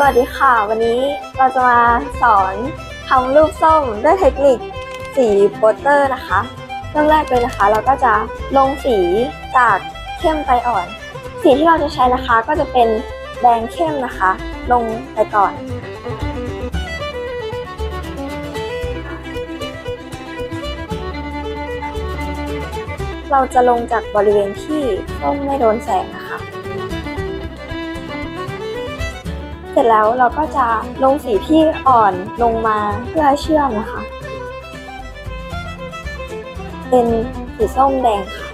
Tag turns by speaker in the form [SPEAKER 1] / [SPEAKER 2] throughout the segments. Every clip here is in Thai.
[SPEAKER 1] สวัสดีค่ะ วันนี้เราจะมาสอนทำรูปส้มด้วยเทคนิคสีโปสเตอร์นะคะ เริ่มแรกเลยนะคะ เราก็จะลงสีจากเข้มไปอ่อน สีที่เราจะใช้นะคะก็จะเป็นแดงเข้มนะคะ ลงไปก่อนเราจะลงจากบริเวณที่ส้มไม่โดนแสงนะคะ ร็จแล้วเราก็จะลงสีที่อ่อนลงมาเพื่อเชื่อมนะคะ เป็นสีส้มแดงค่ะ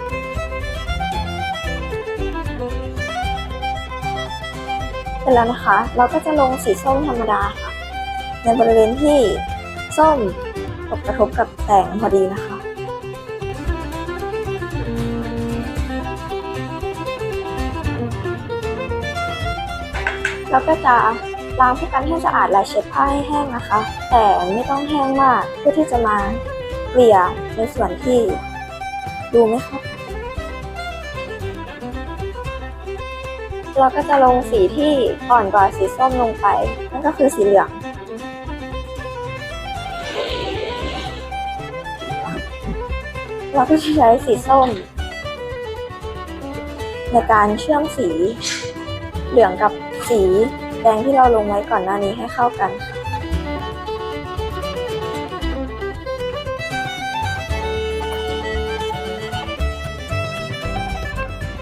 [SPEAKER 1] เสร็จแล้วนะคะ เราก็จะลงสีส้มธรรมดาค่ะ ในบริเวณที่ส้มตกกระทบกับแสงพอดีนะคะ เราก็จะล้างผู้กันให้สะอาดและเช็ดผ้าให้แห้งนะคะ แต่ไม่ต้องแห้งมากเพื่อที่จะมาเกลี่ยในส่วนที่ดูไม่เข้ากันเราก็จะลงสีที่อ่อนกว่าสีส้มลงไป นั่นก็คือสีเหลือง เราก็จะใช้สีส้ม ในการเชื่อมสี เหลืองกับสีแดงที่เราลงไว้ก่อนหน้านี้ให้เข้ากันค่ะ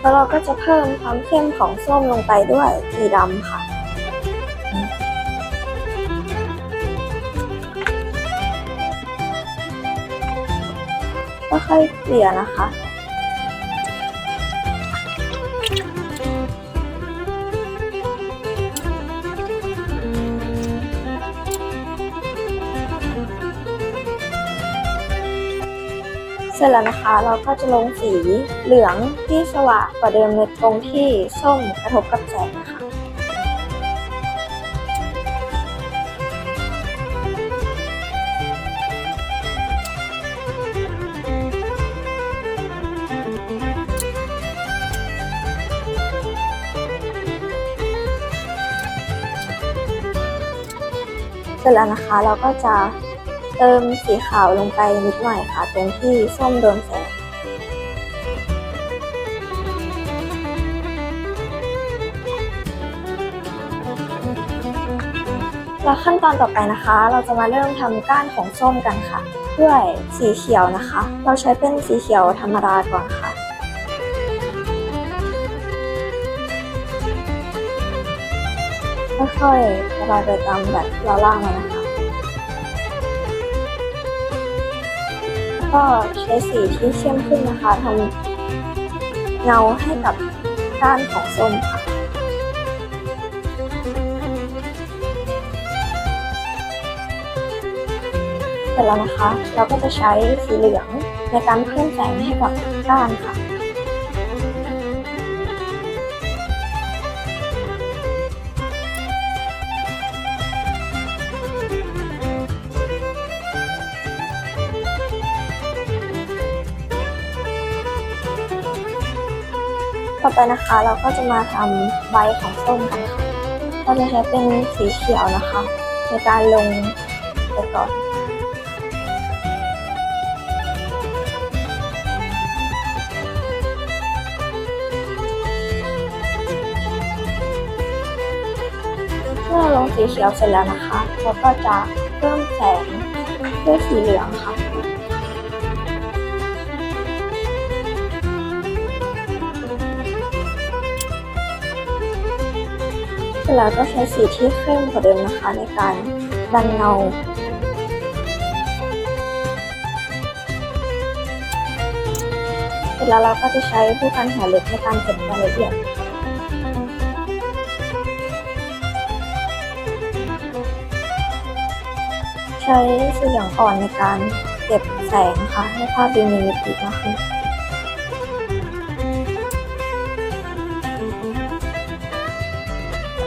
[SPEAKER 1] แล้วเราก็จะเพิ่มความเข้มของส้มลงไปด้วยสีดำค่ะ ก็ค่อยเกลี่ยนะคะ ร็จแล้วนะคะ เราก็จะลงสีเหลืองที่สว่างกว่าเดิมในตรงที่ส้มกระทบกับแสงนะคะเสร็จแล้วนะคะเราก็จะ เติมสีขาวลงไปนิดหน่อยค่ะ ตรงที่ส้มโดนแสงแล้วขั้นตอนต่อไปนะคะ เราจะมาเริ่มทำก้านของส้มกันค่ะ ด้วยสีเขียวนะคะ เราใช้เป็นสีเขียวธรรมดาก่อนค่ะค่อยๆระบายไปตามแบบที่เราล่างมานะคะ ก็ใช้สีที่เข้มขึ้นนะคะทำเงาให้กับก้านของส้มค่ะเสร็จแล้วนะคะ เราก็จะใช้สีเหลืองในการเพิ่มแสงให้กับก้านค่ะ ต่อไปนะคะเราก็จะมาทำใบของส้มกันค่ะเราจะใช้เป็นสีเขียวนะคะ ในการลงไปก่อนเมื่อเราลงสีเขียวเสร็จแล้วนะคะ เราก็จะเพิ่มแสงด้วยสีเหลืองค่ะ ร็จแล้วก็ใช้สีที่เข้มกว่าเดิมนะคะในการดันเงาเสร็จแล้วเราก็จะใช้ผู้กันหัวเล็กในการเก็บรายละเอียดใช้สีเหลืองอ่อนในการเก็บแสงค่ะให้ภาพดูมีมิติมากขึ้น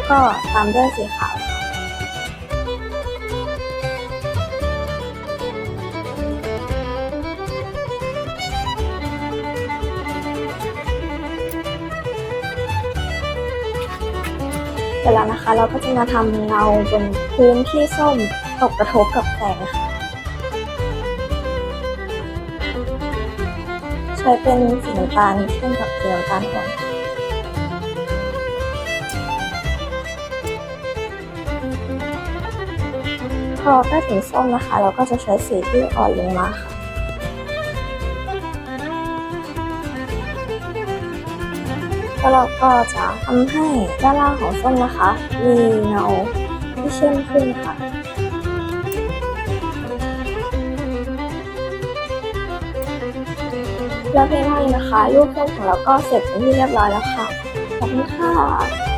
[SPEAKER 1] ก็ตามด้วยสีขาวค่ะร็จแล้วนะคะเราก็จะมาทำเงาบนพื้นที่ส้มตกกระทบกับแสงค่ะใช้เป็นสีน้ำตาลเข้มกับสีน้ำตาลอ่อน พอใกล้ถึงส้มนะคะ เราก็จะใช้สีที่อ่อนลงมาค่ะแล้วเราก็จะทำให้ด้านล่างของส้มนะคะ มีเงาที่เข้มขึ้นค่ะแล้วเพียงเท่านี้นะคะรูปส้มของเราก็เสร็จเป็นที่เรียบร้อยแล้วค่ะขอบคุณค่ะ